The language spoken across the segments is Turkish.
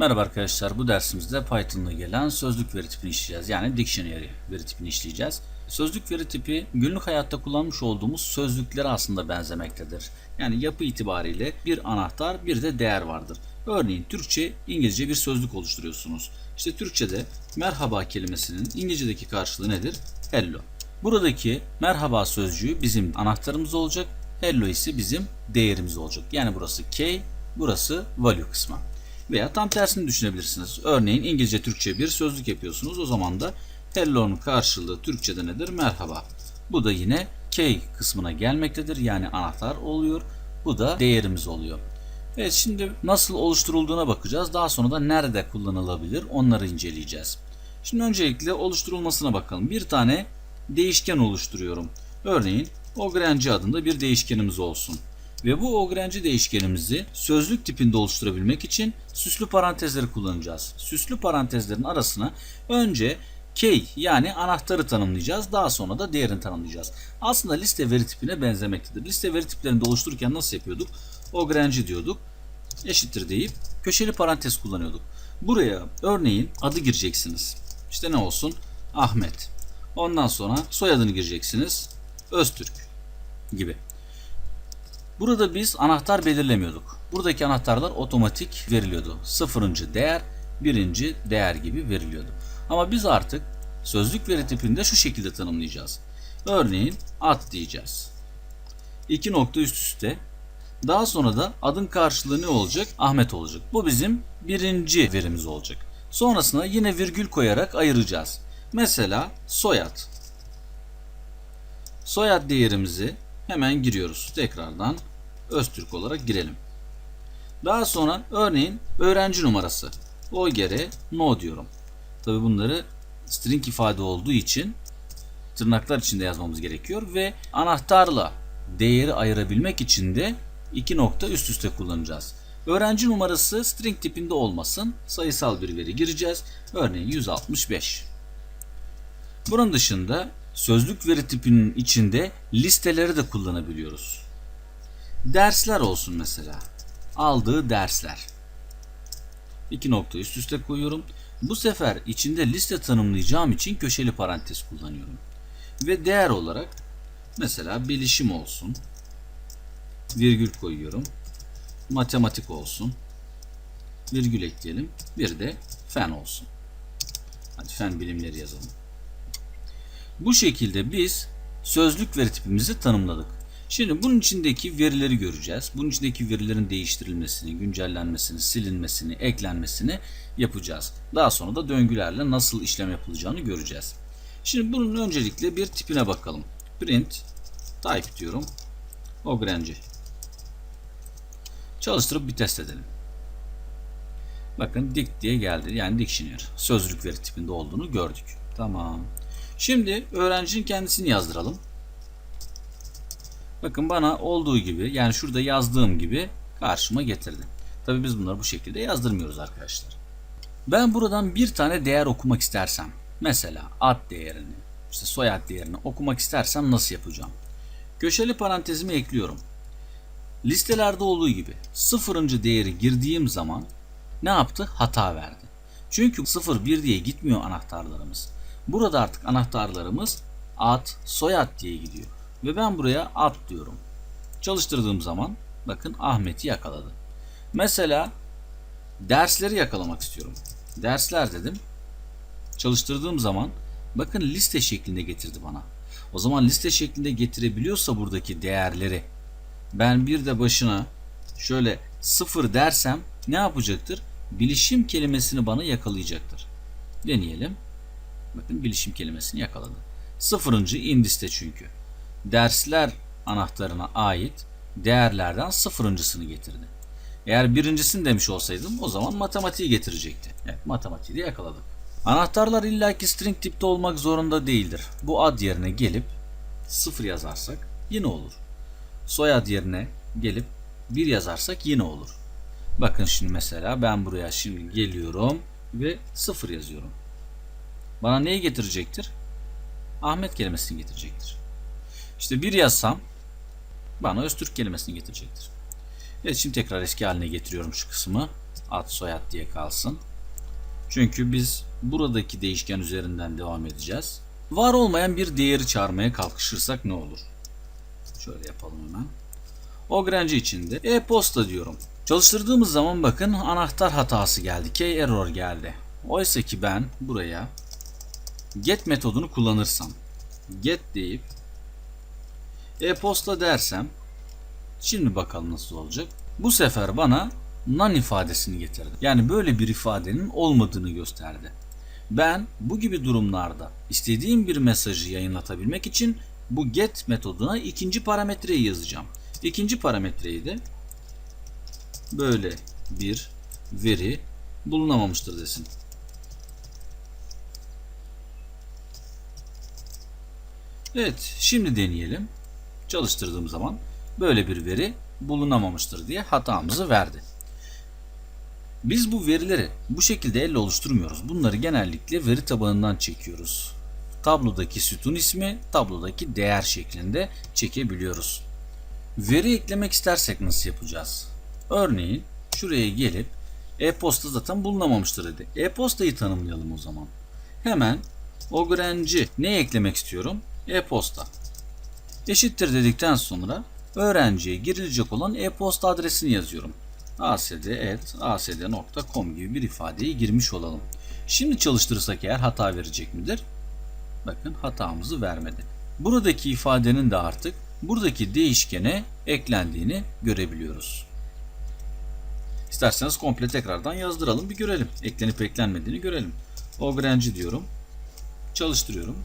Merhaba arkadaşlar, bu dersimizde Python'la gelen sözlük veri tipini işleyeceğiz. Yani dictionary veri tipini işleyeceğiz. Sözlük veri tipi günlük hayatta kullanmış olduğumuz sözlüklere aslında benzemektedir. Yani yapı itibariyle bir anahtar bir de değer vardır. Örneğin Türkçe, İngilizce bir sözlük oluşturuyorsunuz. İşte Türkçe'de merhaba kelimesinin İngilizce'deki karşılığı nedir? Hello. Buradaki merhaba sözcüğü bizim anahtarımız olacak. Hello ise bizim değerimiz olacak. Yani burası key, burası value kısmı. Veya tam tersini düşünebilirsiniz. Örneğin İngilizce Türkçe bir sözlük yapıyorsunuz. O zaman da hello'nun karşılığı Türkçe'de nedir? Merhaba. Bu da yine key kısmına gelmektedir. Yani anahtar oluyor. Bu da değerimiz oluyor. Evet şimdi nasıl oluşturulduğuna bakacağız. Daha sonra da nerede kullanılabilir onları inceleyeceğiz. Şimdi öncelikle oluşturulmasına bakalım. Bir tane değişken oluşturuyorum. Örneğin ogrenci adında bir değişkenimiz olsun. Ve bu ogrenci değişkenimizi sözlük tipinde oluşturabilmek için süslü parantezleri kullanacağız. Süslü parantezlerin arasına önce key yani anahtarı tanımlayacağız. Daha sonra da değerini tanımlayacağız. Aslında liste veri tipine benzemektedir. Liste veri tiplerini oluştururken nasıl yapıyorduk? Ogrenci diyorduk. Eşittir deyip köşeli parantez kullanıyorduk. Buraya örneğin adı gireceksiniz. İşte ne olsun? Ahmet. Ondan sonra soyadını gireceksiniz. Öztürk gibi. Burada biz anahtar belirlemiyorduk. Buradaki anahtarlar otomatik veriliyordu. Sıfırıncı değer, birinci değer gibi veriliyordu. Ama biz artık sözlük veri tipinde şu şekilde tanımlayacağız. Örneğin ad diyeceğiz. İki nokta üst üste. Daha sonra da adın karşılığı ne olacak? Ahmet olacak. Bu bizim birinci verimiz olacak. Sonrasında yine virgül koyarak ayıracağız. Mesela soyad. Soyad değerimizi hemen giriyoruz. Tekrardan Öztürk olarak girelim. Daha sonra örneğin öğrenci numarası. O gere no diyorum. Tabi bunları string ifade olduğu için tırnaklar içinde yazmamız gerekiyor ve anahtarla değeri ayırabilmek için de iki nokta üst üste kullanacağız. Öğrenci numarası string tipinde olmasın. Sayısal bir veri gireceğiz. Örneğin 165. Bunun dışında sözlük veri tipinin içinde listeleri de kullanabiliyoruz. Dersler olsun mesela. Aldığı dersler. İki nokta üst üste koyuyorum. Bu sefer içinde liste tanımlayacağım için köşeli parantez kullanıyorum. Ve değer olarak mesela bilişim olsun. Virgül koyuyorum. Matematik olsun. Virgül ekleyelim. Bir de fen olsun. Hadi fen bilimleri yazalım. Bu şekilde biz sözlük veri tipimizi tanımladık. Şimdi bunun içindeki verileri göreceğiz. Bunun içindeki verilerin değiştirilmesini, güncellenmesini, silinmesini, eklenmesini yapacağız. Daha sonra da döngülerle nasıl işlem yapılacağını göreceğiz. Şimdi bunun öncelikle bir tipine bakalım. Print type diyorum. Ogrenci. Çalıştırıp bir test edelim. Bakın dict diye geldi. Yani dictionary. Sözlük veri tipinde olduğunu gördük. Tamam. Şimdi öğrencinin kendisini yazdıralım. Bakın bana olduğu gibi yani şurada yazdığım gibi karşıma getirdi. Tabi biz bunları bu şekilde yazdırmıyoruz arkadaşlar. Ben buradan bir tane değer okumak istersem mesela ad değerini işte soyad değerini okumak istersem nasıl yapacağım? Köşeli parantezimi ekliyorum. Listelerde olduğu gibi sıfırıncı değeri girdiğim zaman ne yaptı? Hata verdi. Çünkü 0 1 diye gitmiyor anahtarlarımız. Burada artık anahtarlarımız ad, soyad diye gidiyor. Ve ben buraya ad diyorum. Çalıştırdığım zaman bakın Ahmet'i yakaladı. Mesela dersleri yakalamak istiyorum. Dersler dedim. Çalıştırdığım zaman bakın liste şeklinde getirdi bana. O zaman liste şeklinde getirebiliyorsa buradaki değerleri ben bir de başına şöyle sıfır dersem ne yapacaktır? Bilişim kelimesini bana yakalayacaktır. Deneyelim. Bakın bilişim kelimesini yakaladı. Sıfırıncı indiste çünkü. Dersler anahtarına ait değerlerden sıfırıncısını getirdi. Eğer birincisini demiş olsaydım o zaman matematiği getirecekti. Evet matematiği de yakaladık. Anahtarlar illaki string tipte olmak zorunda değildir. Bu ad yerine gelip sıfır yazarsak yine olur. Soyad yerine gelip bir yazarsak yine olur. Bakın şimdi mesela ben buraya şimdi geliyorum ve sıfır yazıyorum. Bana neyi getirecektir? Ahmet kelimesini getirecektir. İşte bir yazsam bana Öztürk kelimesini getirecektir. Evet şimdi tekrar eski haline getiriyorum şu kısmı. ad soyad diye kalsın. Çünkü biz buradaki değişken üzerinden devam edeceğiz. Var olmayan bir değeri çağırmaya kalkışırsak ne olur? Şöyle yapalım hemen. Ogrenci içinde e-posta diyorum. Çalıştırdığımız zaman bakın anahtar hatası geldi. Key error geldi. Oysa ki ben buraya get metodunu kullanırsam get deyip e-posta dersem şimdi bakalım nasıl olacak. Bu sefer bana none ifadesini getirdi. Yani böyle bir ifadenin olmadığını gösterdi. Ben bu gibi durumlarda istediğim bir mesajı yayınlatabilmek için bu get metoduna ikinci parametreyi yazacağım. İkinci parametreyi de böyle bir veri bulunamamıştır desin. Evet, şimdi deneyelim. Çalıştırdığım zaman böyle bir veri bulunamamıştır diye hatamızı verdi. Biz bu verileri bu şekilde elle oluşturmuyoruz. Bunları genellikle veri tabanından çekiyoruz. Tablodaki sütun ismi, tablodaki değer şeklinde çekebiliyoruz. Veri eklemek istersek nasıl yapacağız? Örneğin şuraya gelip e-posta zaten bulunamamıştır dedi. E-postayı tanımlayalım o zaman. Hemen ogrenci ne eklemek istiyorum? E-posta. Eşittir dedikten sonra öğrenciye girilecek olan e-posta adresini yazıyorum. asd.asd.com gibi bir ifadeyi girmiş olalım. Şimdi çalıştırırsak eğer hata verecek midir? Bakın hatamızı vermedi. Buradaki ifadenin de artık buradaki değişkene eklendiğini görebiliyoruz. İsterseniz komple tekrardan yazdıralım bir görelim. Eklenip eklenmediğini görelim. Ogrenci diyorum. Çalıştırıyorum.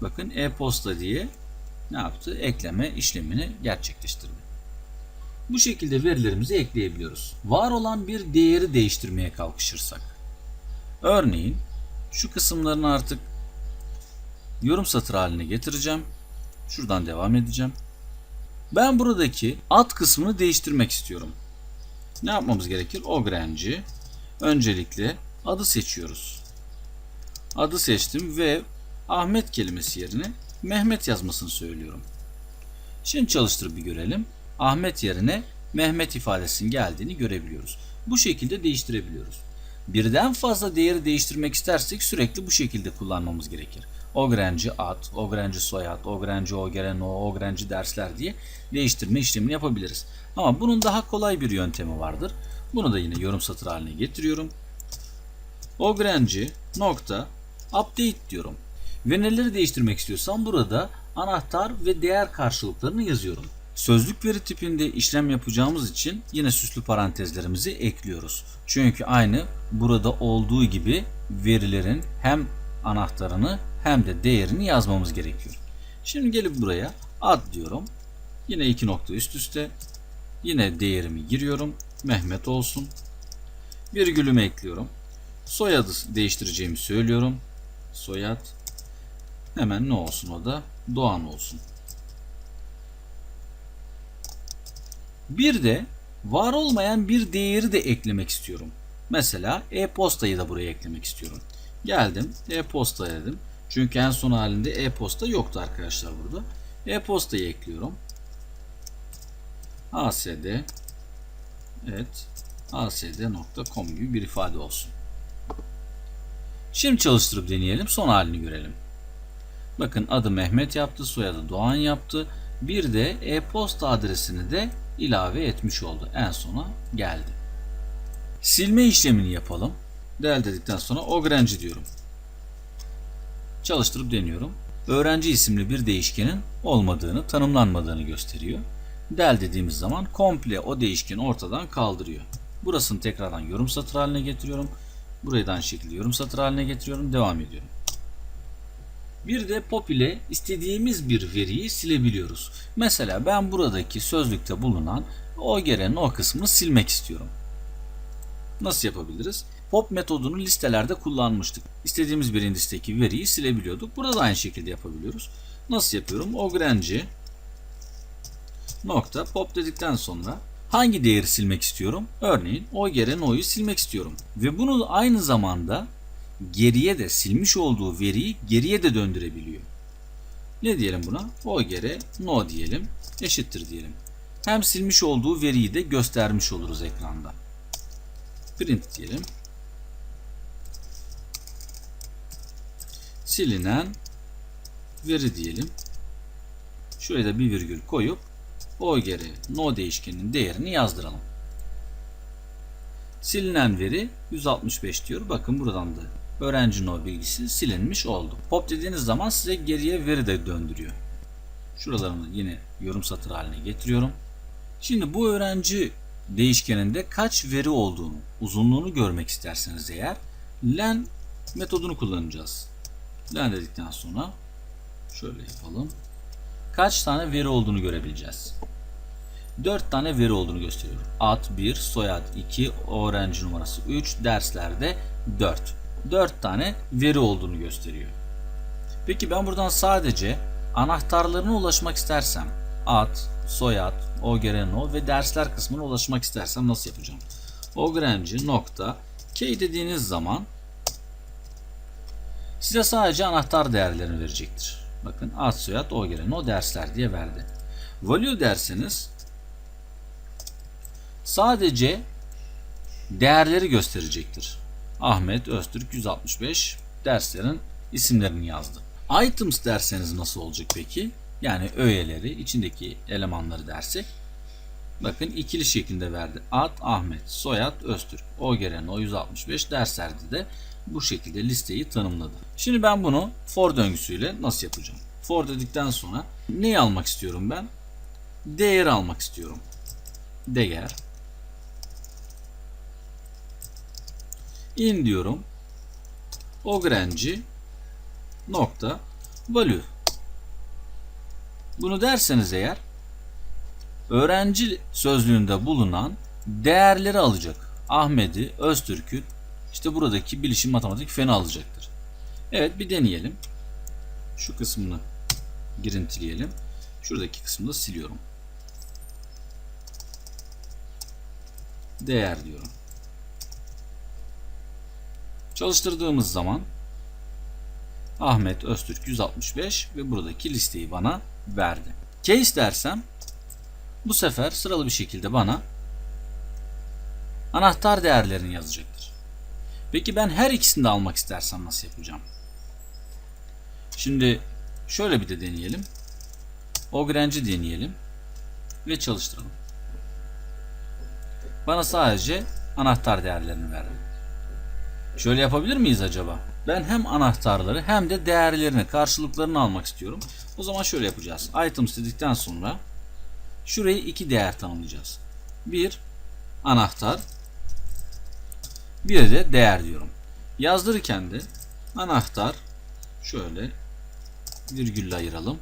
Bakın e-posta diye ne yaptı? Ekleme işlemini gerçekleştirdi. Bu şekilde verilerimizi ekleyebiliyoruz. Var olan bir değeri değiştirmeye kalkışırsak. Örneğin şu kısımlarını artık yorum satır haline getireceğim. Şuradan devam edeceğim. Ben buradaki alt kısmını değiştirmek istiyorum. Ne yapmamız gerekir? Ogrenci. Öncelikle adı seçiyoruz. Adı seçtim ve Ahmet kelimesi yerine Mehmet yazmasını söylüyorum. Şimdi çalıştırıp bir görelim. Ahmet yerine Mehmet ifadesinin geldiğini görebiliyoruz. Bu şekilde değiştirebiliyoruz. Birden fazla değeri değiştirmek istersek sürekli bu şekilde kullanmamız gerekir. Ogrenci ad, ogrenci soyad, ogrenci ogeren o, ogrenci dersler diye değiştirme işlemini yapabiliriz. Ama bunun daha kolay bir yöntemi vardır. Bunu da yine yorum satır haline getiriyorum. Ogrenci nokta update diyorum. Ve değiştirmek istiyorsam burada anahtar ve değer karşılıklarını yazıyorum. Sözlük veri tipinde işlem yapacağımız için yine süslü parantezlerimizi ekliyoruz. Çünkü aynı burada olduğu gibi verilerin hem anahtarını hem de değerini yazmamız gerekiyor. Şimdi gelip buraya ad diyorum. Yine iki nokta üst üste. Yine değerimi giriyorum. Mehmet olsun. Virgülümü ekliyorum. Soyadı değiştireceğimi söylüyorum. Soyad. Hemen ne olsun o da? Doğan olsun. Bir de var olmayan bir değeri de eklemek istiyorum. Mesela e-postayı da buraya eklemek istiyorum. Geldim e-posta dedim. Çünkü en son halinde e-posta yoktu arkadaşlar burada. E-postayı ekliyorum. asd evet asd.com gibi bir ifade olsun. Şimdi çalıştırıp deneyelim. Son halini görelim. Bakın adı Mehmet yaptı, soyadı Doğan yaptı. Bir de e-posta adresini de ilave etmiş oldu. En sona geldi. Silme işlemini yapalım. Del dedikten sonra ogrenci diyorum. Çalıştırıp deniyorum. Öğrenci isimli bir değişkenin olmadığını, tanımlanmadığını gösteriyor. Del dediğimiz zaman komple o değişkeni ortadan kaldırıyor. Burasını tekrardan yorum satır haline getiriyorum. Burayı da aynı şekilde yorum satır haline getiriyorum. Devam ediyorum. Bir de pop ile istediğimiz bir veriyi silebiliyoruz. Mesela ben buradaki sözlükte bulunan o gelen o kısmını silmek istiyorum. Nasıl yapabiliriz? Pop metodunu listelerde kullanmıştık. İstediğimiz bir indisteki veriyi silebiliyorduk. Burada da aynı şekilde yapabiliyoruz. Nasıl yapıyorum? Ogrenci nokta pop dedikten sonra hangi değeri silmek istiyorum? Örneğin o gelen o'yu silmek istiyorum. Ve bunu aynı zamanda geriye de silmiş olduğu veriyi geriye de döndürebiliyor. Ne diyelim buna? O gere no diyelim. Eşittir diyelim. Hem silmiş olduğu veriyi de göstermiş oluruz ekranda. print diyelim. Silinen veri diyelim. Şuraya da bir virgül koyup o geri no değişkeninin değerini yazdıralım. Silinen veri 165 diyor. Bakın buradan da öğrenci no bilgisi silinmiş oldu. Pop dediğiniz zaman size geriye veri de döndürüyor. Şuralarını yine yorum satır haline getiriyorum. Şimdi bu öğrenci değişkeninde kaç veri olduğunu, uzunluğunu görmek isterseniz eğer len metodunu kullanacağız. Len dedikten sonra şöyle yapalım. Kaç tane veri olduğunu görebileceğiz. 4 tane veri olduğunu gösteriyor. Ad 1, soyad 2, öğrenci numarası 3, derslerde 4. 4 tane veri olduğunu gösteriyor. Peki ben buradan sadece anahtarlarına ulaşmak istersem ad, soyad, OGRNO ve dersler kısmına ulaşmak istersem nasıl yapacağım? OGRNC nokta key dediğiniz zaman size sadece anahtar değerlerini verecektir. Bakın ad, soyad, OGRNO dersler diye verdi. Value derseniz sadece değerleri gösterecektir. Ahmet Öztürk 165 derslerin isimlerini yazdı. Items derseniz nasıl olacak peki? Yani öğeleri, içindeki elemanları dersek. Bakın ikili şeklinde verdi. Ad Ahmet, soyad Öztürk, OGRN o 165 derslerde de bu şekilde listeyi tanımladı. Şimdi ben bunu for döngüsüyle nasıl yapacağım? For dedikten sonra neyi almak istiyorum ben? Değeri almak istiyorum. Değer in diyorum. Ogrenci nokta value. Bunu derseniz eğer öğrenci sözlüğünde bulunan değerleri alacak. Ahmet'i, Öztürk'ü işte buradaki bilişim matematik feni alacaktır. Evet bir deneyelim. Şu kısmını girintileyelim. Şuradaki kısmını da siliyorum. Değer diyorum. Çalıştırdığımız zaman Ahmet Öztürk 165 ve buradaki listeyi bana verdi. Case dersem bu sefer sıralı bir şekilde bana anahtar değerlerini yazacaktır. Peki ben her ikisini de almak istersem nasıl yapacağım? Şimdi şöyle bir de deneyelim. Ogrenci deneyelim ve çalıştıralım. Bana sadece anahtar değerlerini verdi. Şöyle yapabilir miyiz acaba? Ben hem anahtarları hem de değerlerini, karşılıklarını almak istiyorum. O zaman şöyle yapacağız. Items dedikten sonra şurayı iki değer tanımlayacağız. Bir anahtar, bir de değer diyorum. Yazdırırken de anahtar şöyle virgülle ayıralım.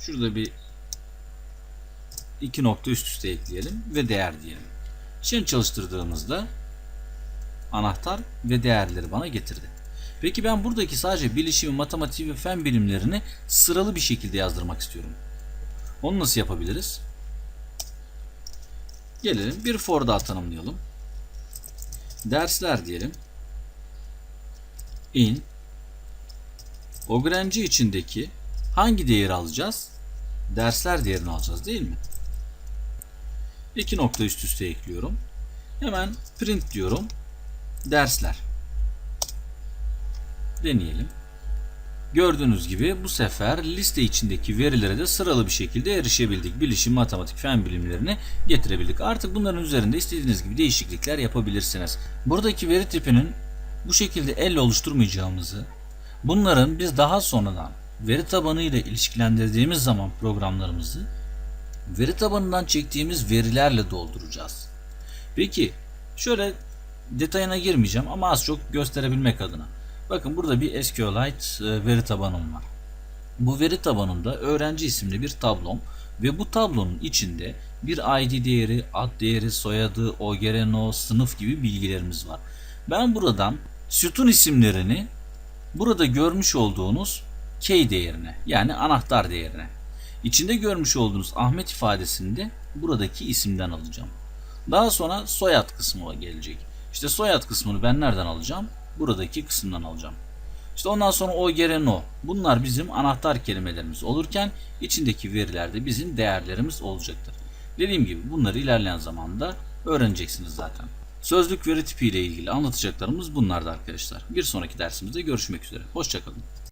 Şurada bir iki nokta üst üste ekleyelim ve değer diyelim. Şimdi çalıştırdığımızda anahtar ve değerleri bana getirdi. Peki ben buradaki sadece bilişim, matematik ve fen bilimlerini sıralı bir şekilde yazdırmak istiyorum. Onu nasıl yapabiliriz? Gelelim bir for daha tanımlayalım. Dersler diyelim. In Ogrenci içindeki hangi değeri alacağız? Dersler değerini alacağız değil mi? İki nokta üst üste ekliyorum. Hemen print diyorum dersler. Deneyelim. Gördüğünüz gibi bu sefer liste içindeki verilere de sıralı bir şekilde erişebildik. Bilişim, matematik, fen bilimlerini getirebildik. Artık bunların üzerinde istediğiniz gibi değişiklikler yapabilirsiniz. Buradaki veri tipinin bu şekilde elle oluşturmayacağımızı, bunların biz daha sonradan veri tabanı ile ilişkilendirdiğimiz zaman programlarımızı veri tabanından çektiğimiz verilerle dolduracağız. Peki şöyle detayına girmeyeceğim ama az çok gösterebilmek adına. Bakın burada bir SQLite e, veri tabanım var. Bu veri tabanında öğrenci isimli bir tablom ve bu tablonun içinde bir ID değeri, ad değeri, soyadı, OGRNO, sınıf gibi bilgilerimiz var. Ben buradan sütun isimlerini burada görmüş olduğunuz key değerine yani anahtar değerine içinde görmüş olduğunuz Ahmet ifadesinde buradaki isimden alacağım. Daha sonra soyad kısmı gelecek. İşte soyad kısmını ben nereden alacağım? Buradaki kısımdan alacağım. İşte ondan sonra o gere no. Bunlar bizim anahtar kelimelerimiz olurken içindeki verilerde bizim değerlerimiz olacaktır. Dediğim gibi bunları ilerleyen zamanda öğreneceksiniz zaten. Sözlük veri tipi ile ilgili anlatacaklarımız bunlardı arkadaşlar. Bir sonraki dersimizde görüşmek üzere. Hoşçakalın.